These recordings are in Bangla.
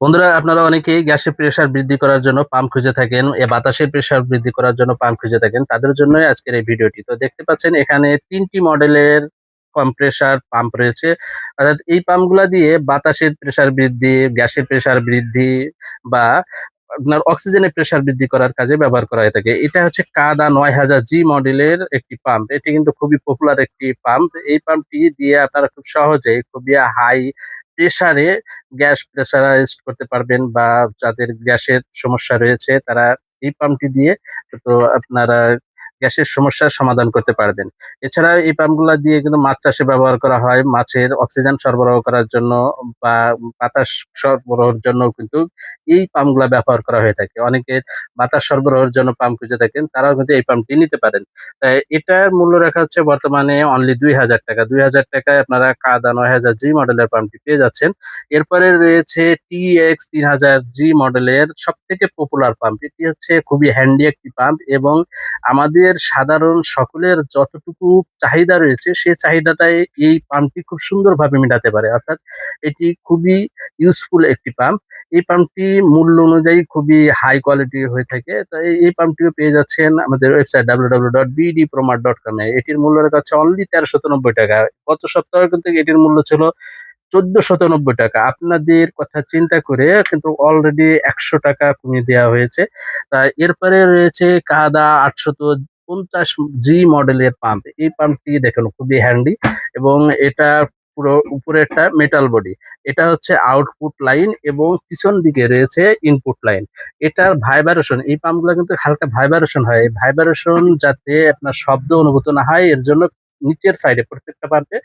বন্ধুরা, আপনারা অনেকেই গ্যাসের প্রেসার বৃদ্ধি করার জন্য পাম্প খুঁজে থাকেন, এ বাতাসের প্রেসার বৃদ্ধি করার জন্য পাম্প খুঁজে থাকেন, তাদের জন্যই আজকের এই ভিডিওটি তো দেখতে পাচ্ছেন, এখানে তিনটি মডেলের কম্প্রেসার পাম্প রয়েছে। অর্থাৎ এই পাম্পগুলা দিয়ে বাতাসের প্রেসার বৃদ্ধি, গ্যাসের প্রেসার বৃদ্ধি বা আপনার অক্সিজেনের প্রেসার বৃদ্ধি করার কাজে ব্যবহার করা হয়ে থাকে। এটা হচ্ছে কাদা নয় হাজার জি মডেলের একটি পাম্প এটি কিন্তু খুবই পপুলার একটি পাম্প এই পাম্পটি দিয়ে আপনারা খুব সহজে খুবই হাই প্রেসারে গ্যাস প্রেসারাইজড করতে পারবেন বা যাদের গ্যাসের সমস্যা রয়েছে, তারা এই পাম্পটি দিয়ে, তো আপনারা গ্যাসের সমস্যার সমাধান করতে পারবেন। এছাড়া এই পাম্পগুলা দিয়ে কিন্তু মাছ চাষে ব্যবহার করা হয়। মাছের অক্সিজেন সরবরাহ করার জন্য বা বাতাস সরবরাহের জন্য কিন্তু এই পাম্পগুলা ব্যবহার করা হয়ে থাকে। অনেকে বাতাস সরবরাহের জন্য পাম্প খুঁজে থাকেন, তারাও কিন্তু এই পাম্পটি নিতে পারেন। এটার মূল্য রাখা হচ্ছে বর্তমানে অনলি দুই হাজার টাকা। দুই হাজার টাকায় আপনারা কাদা নয় হাজার জি মডেলের পাম্পটি পেয়ে যাচ্ছেন। এরপরে রয়েছে টি এক্স তিন হাজার জি মডেলের সব থেকে পপুলার পাম্প। এটি হচ্ছে খুবই হ্যান্ডি একটি পাম্প এবং আমাদের সাধারণ সকলের যতটুকু চাহিদা রয়েছে সেই চাহিদাটাই এই পাম্পটি খুব সুন্দরভাবে মেটাতে পারে। অর্থাৎ এটি খুবই ইউজফুল একটি পাম্প। এই পাম্পটি মূল্য অনুযায়ী খুবই হাই কোয়ালিটি হয়ে থাকে। তো এই পাম্পটিও পেয়ে যাচ্ছেন আমাদের website W W dot dot এটির মূল্য রাখা হচ্ছে অনলি তেরোশো নব্বই টাকা। গত সপ্তাহে কিন্তু এটির মূল্য ছিল চোদ্দ শতানব্বই টাকা। আপনাদের কথা চিন্তা করে কিন্তু অলরেডি একশো টাকা কমিয়ে দেওয়া হয়েছে। তা এরপরে রয়েছে কাদা আটশত পঞ্চাশ জি মডেলের পাম্প এই পাম্পটি দেখেন, খুবই হ্যান্ডি এবং এটা পুরো উপরে একটা মেটাল বডি এটা হচ্ছে আউটপুট লাইন এবং পিছন দিকে রয়েছে ইনপুট লাইন এটার ভাইব্রেশন এই পাম্পগুলো কিন্তু হালকা ভাইব্রেশন হয়। ভাইব্রেশন যাতে আপনার শব্দ অনুভূত না হয়, এর জন্য নিচের সাইডে প্রত্যেকটা পাম্পে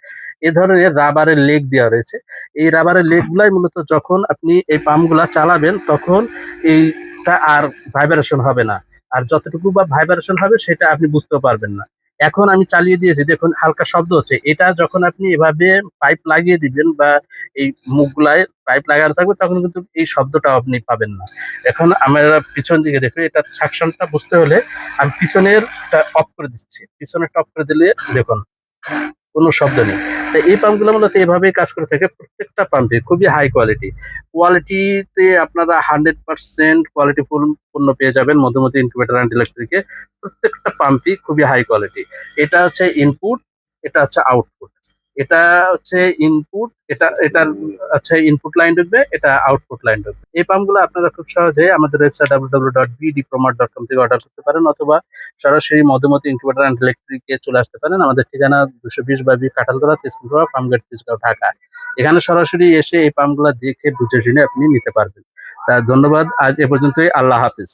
এ ধরনের রাবারের লেগ দেওয়া রয়েছে। এই রাবারের লেগ গুলাই মূলত যখন আপনি এই পাম্পগুলা চালাবেন, তখন এইটা আর ভাইব্রেশন হবে না। আর যতটুকু বা ভাইব্রেশন হবে সেটা আপনি বুঝতেও পারবেন না। এখন আমি চালিয়ে দিয়েছি, দেখুন হালকা শব্দ হচ্ছে। এটা যখন আপনি এভাবে পাইপ লাগিয়ে দিবেন বা এই মুখগুলায় পাইপ লাগানো থাকবে, তখন কিন্তু এই শব্দটা আপনি পাবেন না। এখন আমরা পিছন দিকে দেখুন, এটা সাকশনটা বুঝতে হলে আমি পিছনের অফ করে দিচ্ছি। পিছনেরটা অফ করে দিলে দেখুন। কোনো শব্দ নেই। তো এই পাম্পগুলো মূলত এভাবেই কাজ করে থাকে। প্রত্যেকটা পাম্পে খুবই হাই কোয়ালিটি কোয়ালিটিতে আপনারা হান্ড্রেড পার্সেন্ট কোয়ালিটি ফুল পণ্য পেয়ে যাবেন মধ্যমতি ইনকিউবেটার অ্যান্ড ইলেকট্রিকে প্রত্যেকটা পাম্পই খুবই হাই কোয়ালিটি এটা হচ্ছে ইনপুট এটা হচ্ছে আউটপুট এটা হচ্ছে ইনপুট এটা এটার হচ্ছে ইনপুট লাইন ঢুকবে, এটা আউটপুট লাইন ঢুকবে। এই পাম্পগুলো আপনারা খুব সহজে আমাদের website W W dot BD promar dot com থেকে অর্ডার করতে পারেন অথবা সরাসরি মধুমতি ইনকিউবেটার অ্যান্ড ইলেকট্রিকে চলে আসতে পারেন। আমাদের ঠিকানা দুশো বিশ বাবি কাঁঠালতলা তেজপুরা ফার্মগেট তেজগাঁও, ঢাকা। এখানে সরাসরি এসে এই পাম্পগুলো দেখে, বুঝে শুনে আপনি নিতে পারবেন। তা ধন্যবাদ, আজ এ পর্যন্তই। আল্লাহ হাফিজ।